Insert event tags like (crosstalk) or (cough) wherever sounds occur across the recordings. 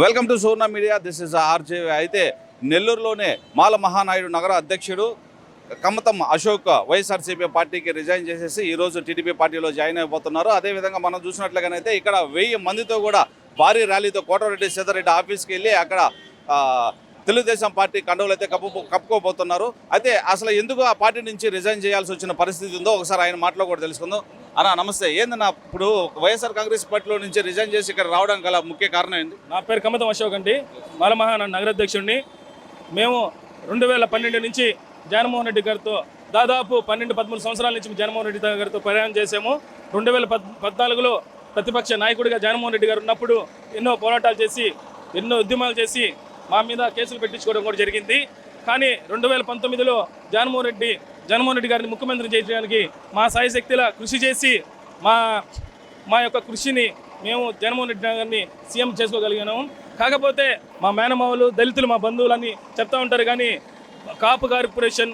Welcome to Surna media. This is RJ. అయితే నెల్లూరులోనే మాల మహానాయుడు నగర అధ్యక్షుడు కమతం అశోక్ వైఎస్ఆర్సీపీ పార్టీకి రిజైన్ చేసేసి ఈరోజు టీడీపీ పార్టీలో జాయిన్ అయిపోతున్నారు. అదేవిధంగా మనం చూసినట్లుగానైతే ఇక్కడ వెయ్యి మందితో కూడా భారీ ర్యాలీతో కోటరెడ్డి సీతారెడ్డి ఆఫీస్కి వెళ్ళి అక్కడ తెలుగుదేశం పార్టీ కండవులు అయితే కప్పు కప్పుకోబోతున్నారు. అయితే అసలు ఎందుకు ఆ పార్టీ నుంచి రిజైన్ చేయాల్సి వచ్చిన పరిస్థితి ఉందో ఒకసారి ఆయన మాటలో కూడా తెలుసుకుందాం. అన్న నమస్తే. ఏందన్నా ఇప్పుడు వైఎస్ఆర్ కాంగ్రెస్ పార్టీలో నుంచి రిజైన్ చేసి ఇక్కడ రావడానికి గల ముఖ్య కారణం ఏంది? నా పేరు కమతం అశోక్ అండి. మాలమహాన నగరాధ్యక్షుడిని. మేము రెండు వేల పన్నెండు నుంచి జగన్మోహన్ రెడ్డి గారితో దాదాపు పన్నెండు పదమూడు సంవత్సరాల నుంచి జగన్మోహన్ రెడ్డి గారితో ప్రయాణం చేసాము రెండు వేల పద్ పద్నాలుగులో ప్రతిపక్ష నాయకుడిగా జగన్మోహన్ రెడ్డి గారు ఉన్నప్పుడు ఎన్నో పోరాటాలు చేసి ఎన్నో ఉద్యమాలు చేసి మా మీద కేసులు పెట్టించుకోవడం కూడా జరిగింది. కానీ రెండు వేల పంతొమ్మిదిలో జగన్మోహన్ రెడ్డి జగన్మోహన్ రెడ్డి గారిని ముఖ్యమంత్రి చేయడానికి మా సాయశక్తిలా కృషి చేసి మా మా యొక్క కృషిని మేము జగన్మోహన్ రెడ్డి గారిని సీఎం చేసుకోగలిగినాము కాకపోతే మా మేనమావులు దళితులు మా బంధువులని చెప్తా ఉంటారు కానీ Kapu corporation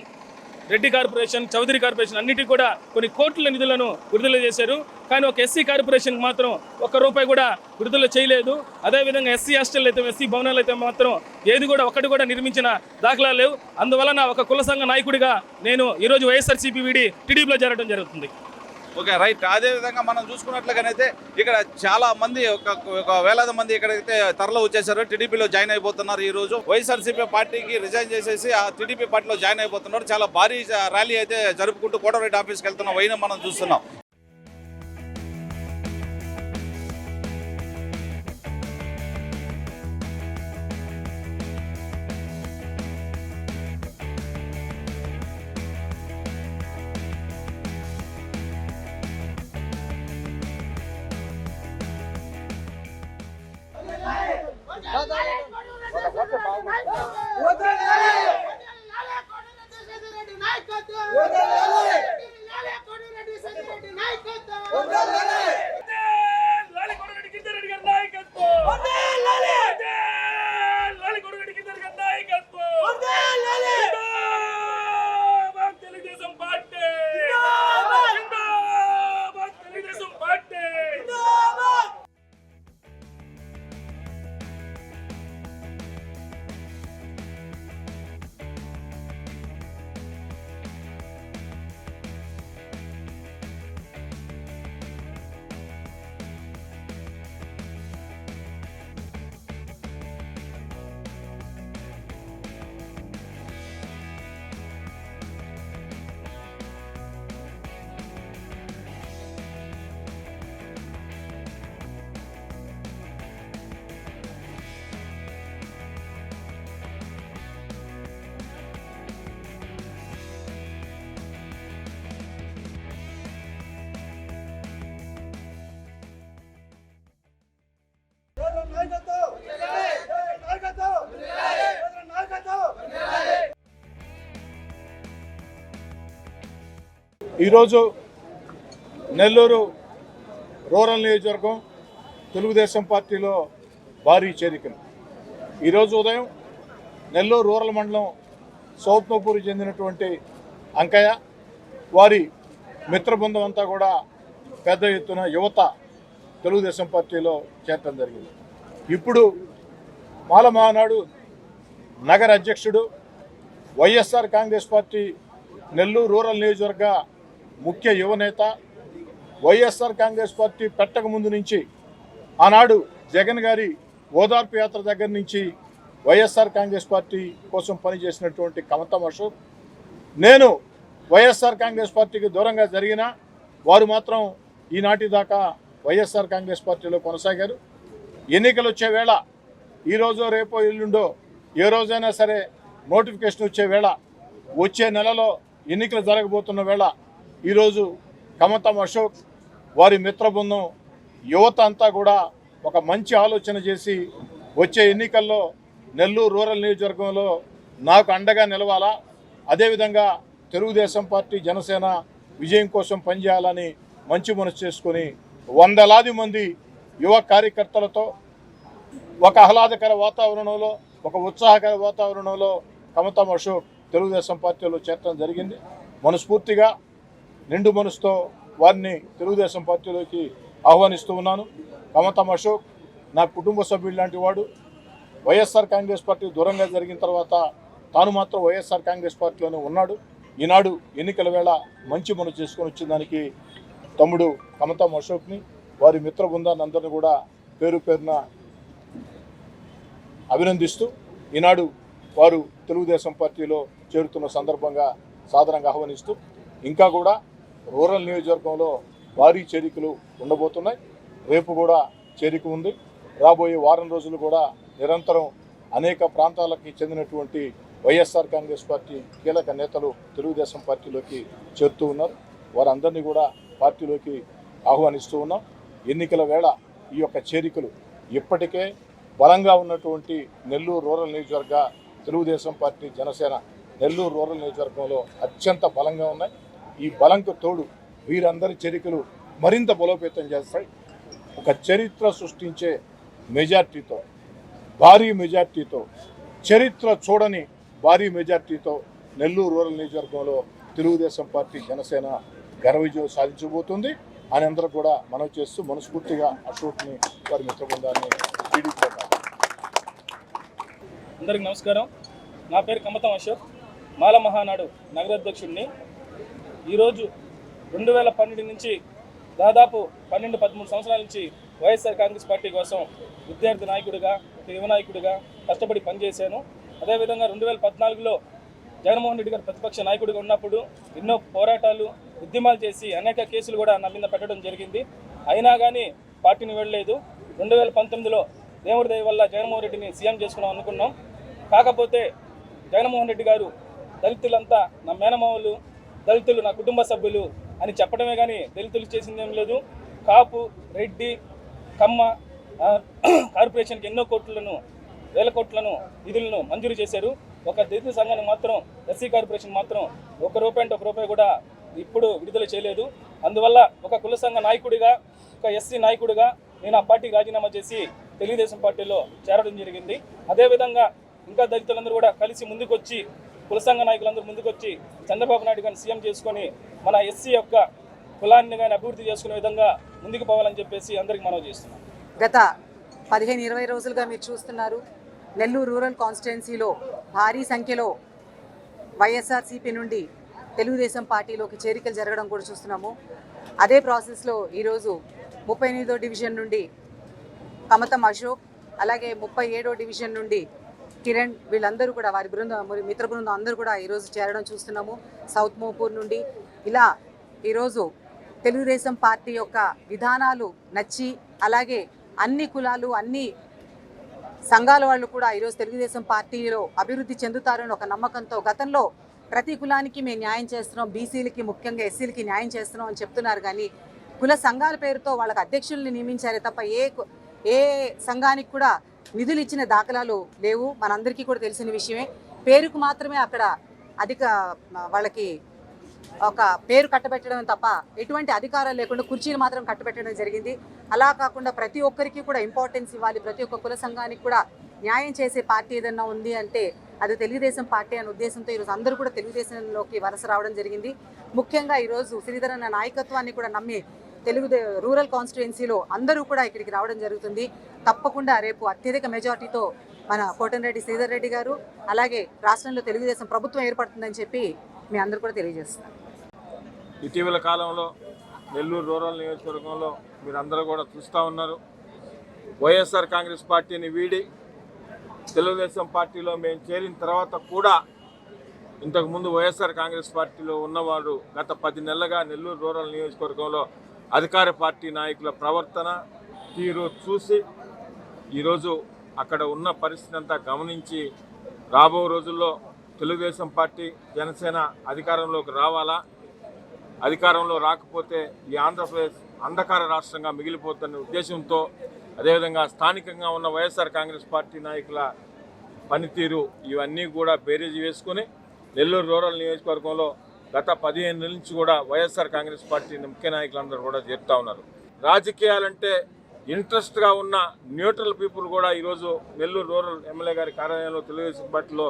Reddy corporation Chowdary corporation అన్నిటికీ కూడా కొన్ని కోట్ల నిధులను విడుదల చేశారు. కానీ ఒక ఎస్సీ కార్పొరేషన్కి మాత్రం ఒక్క రూపాయి కూడా విడుదల చేయలేదు. అదేవిధంగా ఎస్సీ హాస్టల్ అయితే ఎస్సీ భవనాలు అయితే మాత్రం ఏది కూడా ఒకటి కూడా నిర్మించిన దాఖలాలు లేవు. అందువలన ఒక కుల సంఘ నాయకుడిగా నేను ఈరోజు వైఎస్ఆర్సీపీ వీడి టీడీపీలో చేరడం జరుగుతుంది. Okay right. అదే విధంగా మనం చూసుకున్నట్లుగానైతే ఇక్కడ చాలా మంది ఒక ఒక వేలాది మంది ఇక్కడైతే తరలి వచ్చేసారు టీడీపీలో జాయిన్ అయిపోతున్నారు ఈ రోజు వైఎస్ఆర్సీపీ పార్టీకి రిజైన్ చేసేసి ఆ టీడీపీ పార్టీలో జాయిన్ అయిపోతున్నారు. చాలా భారీ ర్యాలీ అయితే జరుపుకుంటూ కోటరెడ్డి ఆఫీస్కి వెళ్తున్న వైన మనం చూస్తున్నాం. ఈరోజు నెల్లూరు రూరల్ నియోజకవర్గం తెలుగుదేశం పార్టీలో భారీ చేరికను ఈరోజు ఉదయం నెల్లూరు రూరల్ మండలం సౌత్నపూరికి చెందినటువంటి అంకయ్య వారి మిత్రబృందం అంతా కూడా పెద్ద ఎత్తున యువత తెలుగుదేశం పార్టీలో చేరటం జరిగింది. ఇప్పుడు మాల మహానాడు నగర అధ్యక్షుడు YSR Congress party Nellore rural నియోజకవర్గ ముఖ్య యువనేత వైఎస్ఆర్ కాంగ్రెస్ పార్టీ పెట్టక ముందు నుంచి ఆనాడు జగన్ గారి ఓదార్పు యాత్ర దగ్గర నుంచి వైఎస్ఆర్ కాంగ్రెస్ పార్టీ కోసం పనిచేసినటువంటి కమతం అశోక్. నేను వైఎస్ఆర్ కాంగ్రెస్ పార్టీకి దూరంగా జరిగిన వారు మాత్రం ఈనాటి దాకా వైఎస్ఆర్ కాంగ్రెస్ పార్టీలో కొనసాగారు. ఎన్నికలు వచ్చే వేళ ఈరోజు రేపో ఎల్లుండో ఏ రోజైనా సరే నోటిఫికేషన్ వచ్చే వేళ వచ్చే నెలలో ఎన్నికలు జరగబోతున్న వేళ ఈరోజు కమతం అశోక్ వారి మిత్ర బృందం యువత అంతా కూడా ఒక మంచి ఆలోచన చేసి వచ్చే ఎన్నికల్లో నెల్లూరు రూరల్ నియోజకవర్గంలో నాకు అండగా నిలవాలా? అదేవిధంగా తెలుగుదేశం పార్టీ జనసేన విజయం కోసం పనిచేయాలని మంచి మనసు చేసుకొని వందలాది మంది యువ కార్యకర్తలతో ఒక ఆహ్లాదకర వాతావరణంలో ఒక ఉత్సాహకర వాతావరణంలో కమతం అశోక్ తెలుగుదేశం పార్టీలో చేరడం జరిగింది. మనస్ఫూర్తిగా నిండు మనసుతో వారిని తెలుగుదేశం పార్టీలోకి ఆహ్వానిస్తూ ఉన్నాను. కమతం అశోక్ నా కుటుంబ సభ్యుడు లాంటి వాడు. వైఎస్ఆర్ కాంగ్రెస్ పార్టీ దూరంగా జరిగిన తర్వాత తాను మాత్రం వైఎస్ఆర్ కాంగ్రెస్ పార్టీలోనే ఉన్నాడు. ఈనాడు ఎన్నికల వేళ మంచి మనం చేసుకొని వచ్చిన దానికి తమ్ముడు కమతం అశోక్ని వారి మిత్ర బృందాన్ని కూడా పేరు పేరున అభినందిస్తూ ఈనాడు వారు తెలుగుదేశం పార్టీలో చేరుతున్న సందర్భంగా సాధారణంగా ఆహ్వానిస్తూ ఇంకా కూడా రూరల్ నియోజకవర్గంలో భారీ చేరికలు ఉండబోతున్నాయి. రేపు కూడా చేరిక ఉంది. రాబోయే వారం రోజులు కూడా నిరంతరం అనేక ప్రాంతాలకి చెందినటువంటి వైఎస్ఆర్ కాంగ్రెస్ పార్టీ కీలక నేతలు తెలుగుదేశం పార్టీలోకి చేరుతూ ఉన్నారు. వారందరినీ కూడా పార్టీలోకి ఆహ్వానిస్తూ ఉన్నాం. ఎన్నికల వేళ ఈ యొక్క చేరికలు ఇప్పటికే బలంగా ఉన్నటువంటి నెల్లూరు రూరల్ నియోజకవర్గ తెలుగుదేశం పార్టీ జనసేన నెల్లూరు రూరల్ నియోజకవర్గంలో అత్యంత బలంగా ఉన్నాయి. ఈ బలంకు తోడు వీరందరి చరికలు మరింత బలోపేతం చేస్తాయి. ఒక చరిత్ర సృష్టించే మెజార్టీతో భారీ మెజార్టీతో చరిత్ర చూడని భారీ మెజార్టీతో నెల్లూరు రూరల్ నియోజకవర్గంలో తెలుగుదేశం పార్టీ జనసేన ఘన విజయం సాధించబోతుంది. అని అందరూ కూడా మనం చేస్తూ మనస్ఫూర్తిగా అశోక్ని వారి మిత్ర బృందాన్ని టీడీపీ అందరికి నమస్కారం. నా పేరు కమతం అశోక్. మాల మహానాడు నగరాధ్యక్షుడిని ఈరోజు రెండు వేల పన్నెండు నుంచి దాదాపు పన్నెండు పదమూడు సంవత్సరాల నుంచి వైఎస్ఆర్ కాంగ్రెస్ పార్టీ కోసం విద్యార్థి నాయకుడిగా ఒక యువ నాయకుడిగా కష్టపడి పనిచేశాను. అదేవిధంగా రెండు వేల పద్నాలుగులో జగన్మోహన్ రెడ్డి గారు ప్రతిపక్ష నాయకుడిగా ఉన్నప్పుడు ఎన్నో పోరాటాలు ఉద్యమాలు చేసి అనేక కేసులు కూడా నా మీద పెట్టడం జరిగింది. అయినా కానీ పార్టీని వెళ్ళలేదు రెండు వేల పంతొమ్మిదిలో దేవుడి దయ వల్ల జగన్మోహన్ రెడ్డిని సీఎం చేసుకున్నాం అనుకున్నాం. కాకపోతే జగన్మోహన్ రెడ్డి గారు దళితులంతా నా మేనమావులు దళితులు నా కుటుంబ సభ్యులు అని చెప్పడమే కానీ దళితులు చేసింది ఏం లేదు. కాపు రెడ్డి కమ్మ (clears throat) కార్పొరేషన్కి ఎన్నో కోట్లను వేల కోట్లను నిధులను మంజూరు చేశారు. ఒక దళిత సంఘానికి మాత్రం ఎస్సీ కార్పొరేషన్ మాత్రం ఒక రూపాయి అంటే ఒక రూపాయి కూడా ఇప్పుడు విడుదల చేయలేదు. అందువల్ల ఒక కుల సంఘ నాయకుడిగా ఒక ఎస్సీ నాయకుడిగా నేను ఆ పార్టీకి రాజీనామా చేసి తెలుగుదేశం పార్టీలో చేరడం జరిగింది. అదేవిధంగా ఇంకా దళితులందరూ కూడా కలిసి ముందుకొచ్చి కుల సంఘ నాయకులందరూ ముందుకొచ్చి చంద్రబాబు నాయుడు గారిని సీఎం చేసుకొని మన ఎస్సీ యొక్క కులాన్ని కానీ అభివృద్ధి చేసుకునే విధంగా ముందుకు పోవాలని చెప్పేసి అందరికి మనవి చేస్తున్నాం. గత పదిహేను ఇరవై రోజులుగా మీరు చూస్తున్నారు నెల్లూరు రూరల్ కాన్స్టిట్యున్సీలో భారీ సంఖ్యలో వైఎస్ఆర్సీపీ నుండి తెలుగుదేశం పార్టీలోకి చేరికలు జరగడం కూడా చూస్తున్నాము. అదే ప్రాసెస్లో ఈరోజు ముప్పై ఎనిమిదో డివిజన్ నుండి కమతం అశోక్ అలాగే ముప్పై ఏడో డివిజన్ నుండి కిరణ్ వీళ్ళందరూ కూడా వారి బృందం మిత్ర బృందం అందరూ కూడా ఈరోజు చేరడం చూస్తున్నాము. సౌత్ మోపూర్ నుండి ఇలా ఈరోజు తెలుగుదేశం పార్టీ యొక్క విధానాలు నచ్చి అలాగే అన్ని కులాలు అన్ని సంఘాల వాళ్ళు కూడా ఈరోజు తెలుగుదేశం పార్టీలో అభివృద్ధి చెందుతారని ఒక నమ్మకంతో గతంలో ప్రతి కులానికి మేము న్యాయం చేస్తున్నాం బీసీలకి ముఖ్యంగా ఎస్సీలకి న్యాయం చేస్తున్నాం అని చెప్తున్నారు. కానీ కుల సంఘాల పేరుతో వాళ్ళకి అధ్యక్షుల్ని నియమించారే తప్ప ఏ ఏ సంఘానికి కూడా నిధులు ఇచ్చిన దాఖలాలు లేవు. మనందరికీ కూడా తెలిసిన విషయమే. పేరుకు మాత్రమే అక్కడ అధిక వాళ్ళకి ఒక పేరు కట్టబెట్టడం తప్ప ఎటువంటి అధికారాలు లేకుండా కుర్చీలు మాత్రం కట్టబెట్టడం జరిగింది. అలా కాకుండా ప్రతి ఒక్కరికి కూడా ఇంపార్టెన్స్ ఇవ్వాలి. ప్రతి ఒక్క కుల సంఘానికి కూడా న్యాయం చేసే పార్టీ ఏదన్నా ఉంది అంటే అది తెలుగుదేశం పార్టీ అనే ఉద్దేశంతో ఈరోజు అందరూ కూడా తెలుగుదేశంలోకి వలస రావడం జరిగింది. ముఖ్యంగా ఈరోజు శ్రీధర్ అన్న నాయకత్వాన్ని కూడా నమ్మి తెలుగు రూరల్ కాన్స్టిట్యుయెన్సీలో అందరూ కూడా ఇక్కడికి రావడం జరుగుతుంది. తప్పకుండా రేపు అత్యధిక మెజార్టీతో మన కోటంరెడ్డి శ్రీధర్ రెడ్డి గారు అలాగే రాష్ట్రంలో తెలుగుదేశం ప్రభుత్వం ఏర్పడుతుందని చెప్పి మీ అందరూ కూడా తెలియజేస్తున్నారు. ఇటీవల కాలంలో నెల్లూరు రూరల్ నియోజకవర్గంలో మీరందరూ కూడా చూస్తూ ఉన్నారు. వైఎస్ఆర్ కాంగ్రెస్ పార్టీని వీడి తెలుగుదేశం పార్టీలో మేము చేరిన తర్వాత కూడా ఇంతకుముందు వైఎస్ఆర్ కాంగ్రెస్ పార్టీలో ఉన్నవారు గత పది నెలలుగా నెల్లూరు రూరల్ నియోజకవర్గంలో అధికార పార్టీ నాయకుల ప్రవర్తన తీరు చూసి ఈరోజు అక్కడ ఉన్న పరిస్థితి అంతా గమనించి రాబో రోజుల్లో తెలుగుదేశం పార్టీ జనసేన అధికారంలోకి రావాలా? అధికారంలో రాకపోతే ఈ ఆంధ్రప్రదేశ్ అంధకార రాష్ట్రంగా మిగిలిపోతున్న ఉద్దేశంతో అదేవిధంగా స్థానికంగా ఉన్న వైఎస్ఆర్ కాంగ్రెస్ పార్టీ నాయకుల పనితీరు ఇవన్నీ కూడా బేరీజ్ వేసుకుని నెల్లూరు రూరల్ నియోజకవర్గంలో గత పదిహేను నెలల నుంచి కూడా వైఎస్ఆర్ కాంగ్రెస్ పార్టీ ముఖ్య నాయకులందరూ కూడా చేరుతా ఉన్నారు. రాజకీయాలంటే ఇంట్రెస్ట్గా ఉన్న న్యూట్రల్ పీపుల్ కూడా ఈరోజు నెల్లూరు రూరల్ ఎమ్మెల్యే గారి కార్యాలయంలో తెలుగుదేశం పార్టీలో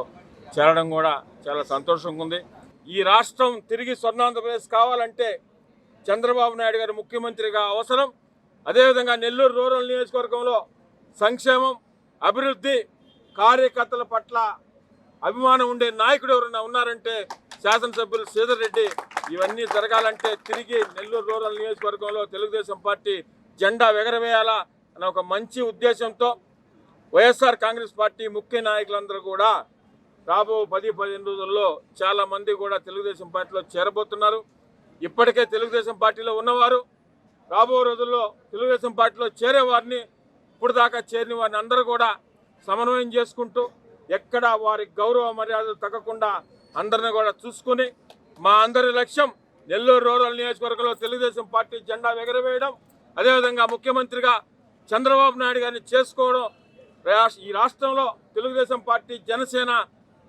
చేరడం కూడా చాలా సంతోషంగా ఉంది. ఈ రాష్ట్రం తిరిగి స్వర్ణాంధ్రప్రదేశ్ కావాలంటే చంద్రబాబు నాయుడు గారు ముఖ్యమంత్రిగా అవసరం. అదేవిధంగా నెల్లూరు రూరల్ నియోజకవర్గంలో సంక్షేమం అభివృద్ధి కార్యకర్తల పట్ల అభిమానం ఉండే నాయకుడు ఎవరైనా ఉన్నారంటే శాసనసభ్యులు శ్రీధర్ రెడ్డి ఇవన్నీ జరగాలంటే తిరిగి నెల్లూరు రూరల్ నియోజకవర్గంలో తెలుగుదేశం పార్టీ జెండా ఎగరవేయాలా అనే ఒక మంచి ఉద్దేశంతో వైఎస్ఆర్ కాంగ్రెస్ పార్టీ ముఖ్య నాయకులందరూ కూడా రాబో పది పదిహేను రోజుల్లో చాలా మంది కూడా తెలుగుదేశం పార్టీలో చేరబోతున్నారు. ఇప్పటికే తెలుగుదేశం పార్టీలో ఉన్నవారు రాబో రోజుల్లో తెలుగుదేశం పార్టీలో చేరేవారిని ఇప్పటిదాకా ఇప్పుడు దాకా చేరిన వారిని అందరూ కూడా సమన్వయం చేసుకుంటూ ఎక్కడ వారి గౌరవ మర్యాదలు తగ్గకుండా అందరిని కూడా చూసుకుని మా అందరి లక్ష్యం నెల్లూరు రూరల్ నియోజకవర్గంలో తెలుగుదేశం పార్టీ జెండా ఎగరవేయడం. అదేవిధంగా ముఖ్యమంత్రిగా చంద్రబాబు నాయుడు గారిని చేసుకోవడం. ఈ రాష్ట్రంలో తెలుగుదేశం పార్టీ జనసేన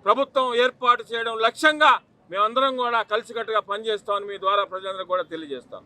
ప్రభుత్వం ఏర్పాటు చేయడం లక్ష్యంగా మేమందరం కూడా కలిసికట్టుగా పనిచేస్తామని మీ ద్వారా ప్రజలందరూ కూడా తెలియజేస్తాం